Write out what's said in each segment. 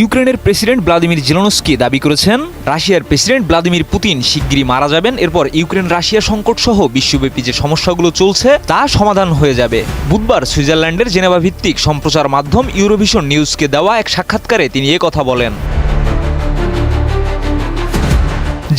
ইউক্রেনের president Vladimir জিলনস্কি দাবি করেছেন, রাশিয়ার প্রেসিডেন্ট ভ্লাদিমির পুতিন শিগগিরই মারা যাবেন, এরপর ইউক্রেন রাশিয়া সংকট সহ বিশ্বব্যাপী যে সমস্যাগুলো চলছে, তা সমাধান হয়ে যাবে। বুধবার সুইজারল্যান্ডের জেনেভা ভিত্তিক সম্প্রচার মাধ্যম ইউরোভিশন নিউজকে দেওয়া এক সাক্ষাৎকারে তিনি কথা বলেন।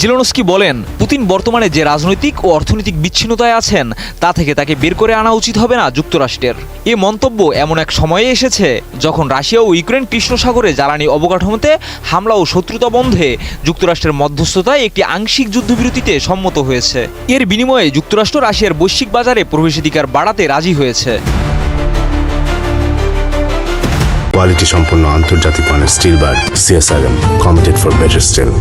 জেলনস্কি বলেন, পুতিন বর্তমানে যে রাজনৈতিক ও অর্থনৈতিক বিচ্ছিন্নতায় আছেন, তা থেকে তাকে বের করে আনা উচিত হবে না যুক্তরাষ্ট্রের। এ মন্তব্য এমন এক সময়ে এসেছে যখন রাশিয়া ও ইউক্রেন কৃষ্ণ সাগরে জ্বালানি অবকাঠামোতে হামলা ও শত্রুতা বন্ধে যুক্তরাষ্ট্রের মধ্যস্থতায় একটি আংশিক যুদ্ধবিরতিতে সম্মত হয়েছে। এর বিনিময়ে যুক্তরাষ্ট্র রাশিয়ার বৈশ্বিক বাজারে প্রবেশাধিকার বাড়াতে রাজি হয়েছে। কোয়ালিটি সম্পন্ন আন্তর্জাতিক মানের steel bar CSRM committed for better steel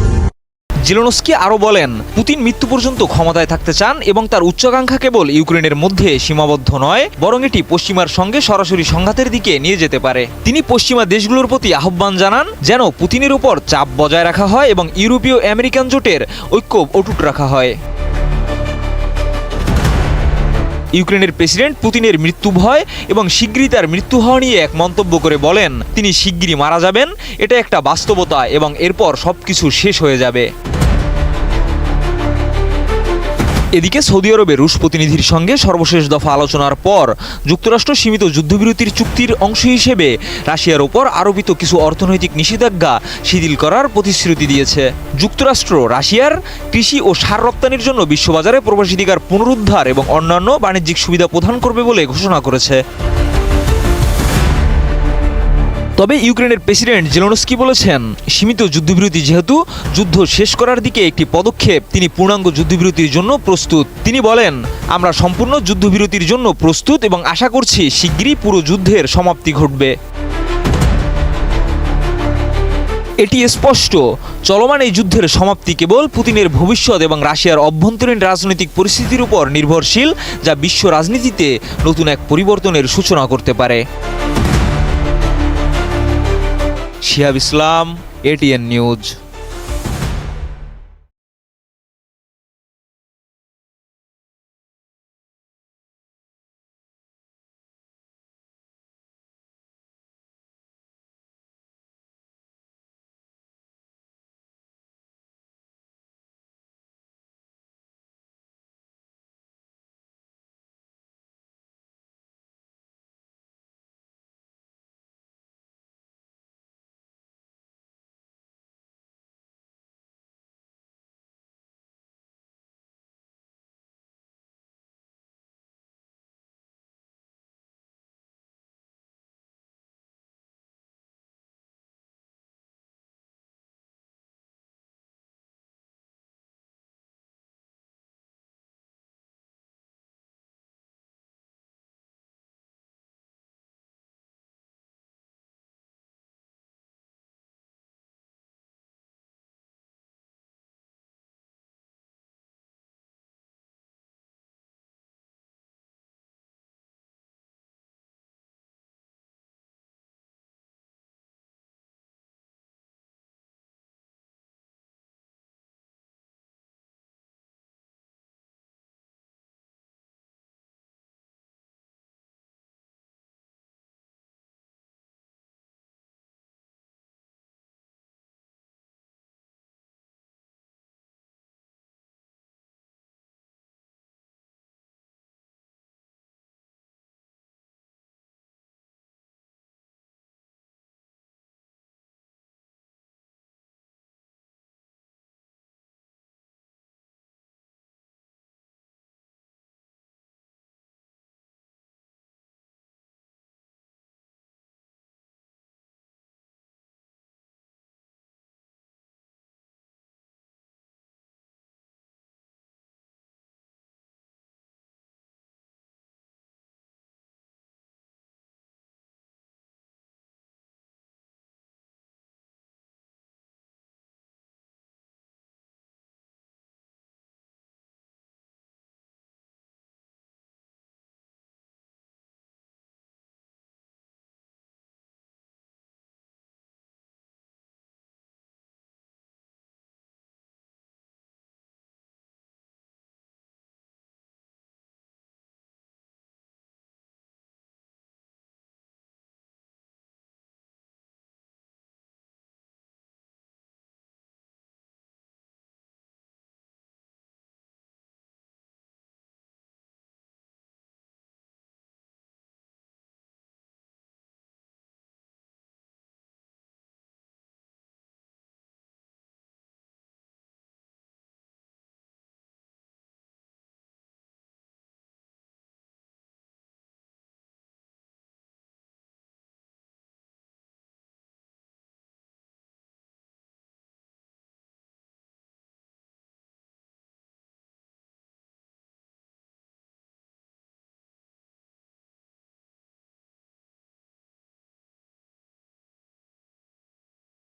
Zelensky আরও বলেন, পুতিন মৃত্যু পর্যন্ত ক্ষমতায় থাকতে চান এবং তার উচ্চাকাঙ্ক্ষা কেবল ইউক্রেনের মধ্যে সীমাবদ্ধ নয়, বরং এটি পশ্চিমার সঙ্গে সরাসরি সংঘাতের দিকে নিয়ে যেতে পারে। তিনি পশ্চিমা দেশগুলোর প্রতি আহ্বান জানান যেন পুতিনের উপর চাপ বজায় রাখা হয় এবং ইউরোপীয় আমেরিকান জোটের ঐক্য অটুট রাখা হয়। ইউক্রেনের প্রেসিডেন্ট পুতিনের মৃত্যু ভয় এবং শিগগিরই তার মৃত্যু হওয়া নিয়ে এক মন্তব্য করে বলেন, তিনি শিগগিরই মারা যাবেন, এটা একটা বাস্তবতা এবং এরপর সব কিছু শেষ হয়ে যাবে। এদিকে সৌদি আরবে রুশ প্রতিনিধির সঙ্গে সর্বশেষ দফা আলোচনার পর যুক্তরাষ্ট্র সীমিত যুদ্ধবিরতির চুক্তির অংশ হিসেবে রাশিয়ার ওপর আরোপিত কিছু অর্থনৈতিক নিষেধাজ্ঞা শিথিল করার প্রতিশ্রুতি দিয়েছে। যুক্তরাষ্ট্র রাশিয়ার কৃষি ও সার রপ্তানির জন্য বিশ্ববাজারে প্রবাসীধিকার পুনরুদ্ধার এবং অন্যান্য বাণিজ্যিক সুবিধা প্রদান করবে বলে ঘোষণা করেছে। তবে ইউক্রেনের প্রেসিডেন্ট জেলনস্কি বলেছেন, সীমিত যুদ্ধবিরতি যেহেতু, যুদ্ধ শেষ করার দিকে একটি পদক্ষেপ তিনি পূর্ণাঙ্গ যুদ্ধবিরতির জন্য প্রস্তুত। তিনি বলেন, আমরা সম্পূর্ণ যুদ্ধবিরতির জন্য প্রস্তুত এবং আশা করছি শিগগিরই পুরো যুদ্ধের সমাপ্তি ঘটবে। এটি স্পষ্ট, চলমান এই যুদ্ধের সমাপ্তি কেবল পুতিনের ভবিষ্যৎ এবং রাশিয়ার অভ্যন্তরীণ রাজনৈতিক পরিস্থিতির উপর নির্ভরশীল, যা বিশ্ব রাজনীতিতে নতুন এক পরিবর্তনের সূচনা করতে পারে। শিহাব ইসলাম এটিএন নিউজ